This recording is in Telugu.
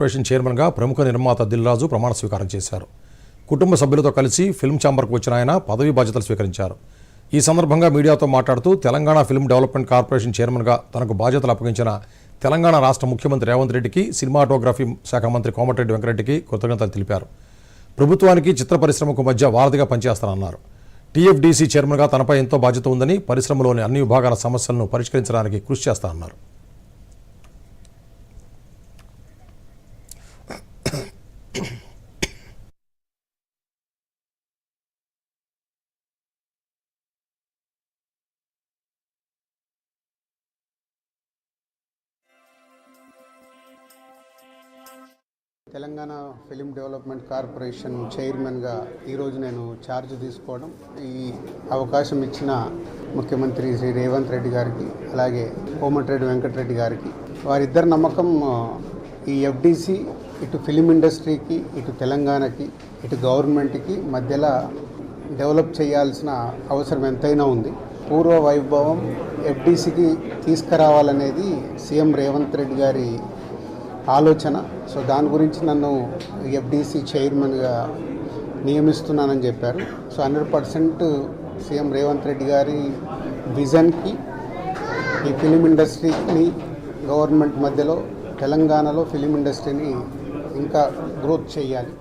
కార్పొరేషన్ చైర్మన్గా ప్రముఖ నిర్మాత దిల్రాజు ప్రమాణ స్వీకారం చేశారు. కుటుంబ సభ్యులతో కలిసి ఫిల్మ్ ఛాంబర్కు వచ్చిన ఆయన పదవీ బాధ్యతలు స్వీకరించారు. ఈ సందర్భంగా మీడియాతో మాట్లాడుతూ తెలంగాణ ఫిల్మ్ డెవలప్మెంట్ కార్పొరేషన్ చైర్మన్గా తనకు బాధ్యతలు అప్పగించిన తెలంగాణ రాష్ట్ర ముఖ్యమంత్రి రేవంత్ రెడ్డికి సినిమాటోగ్రఫీ శాఖ మంత్రి కోమటిరెడ్డి వెంకరెడ్డికి కృతజ్ఞతలు తెలిపారు. ప్రభుత్వానికి చిత్ర పరిశ్రమకు మధ్య వారధిగా పనిచేస్తానన్నారు. టీఎఫ్డీసీ చైర్మన్గా తనపై ఎంతో బాధ్యత ఉందని పరిశ్రమలోని అన్ని విభాగాల సమస్యలను పరిష్కరించడానికి కృషి చేస్తానన్నారు. తెలంగాణ ఫిలిం డెవలప్మెంట్ కార్పొరేషన్ చైర్మన్గా ఈరోజు నేను ఛార్జ్ తీసుకోవడం. ఈ అవకాశం ఇచ్చిన ముఖ్యమంత్రి శ్రీ రేవంత్ రెడ్డి గారికి అలాగే కోమటిరెడ్డి వెంకటరెడ్డి గారికి వారిద్దరి నమ్మకం ఈ ఎఫ్డిసి ఇటు ఫిలిం ఇండస్ట్రీకి ఇటు తెలంగాణకి ఇటు గవర్నమెంట్కి మధ్యలో డెవలప్ చేయాల్సిన అవసరం ఎంతైనా ఉంది. పూర్వ వైభవం ఎఫ్డిసికి తీసుకురావాలనేది సీఎం రేవంత్ రెడ్డి గారి ఆలోచన. సో దాని గురించి నన్ను ఎఫ్డిసి చైర్మన్గా నియమిస్తున్నానని చెప్పారు. So hundred percent CM Revanth Reddy గారి విజన్కి ఈ ఫిలిం ఇండస్ట్రీని గవర్నమెంట్ మధ్యలో తెలంగాణలో ఫిలిం ఇండస్ట్రీని ఇంకా గ్రోత్ చేయాలి.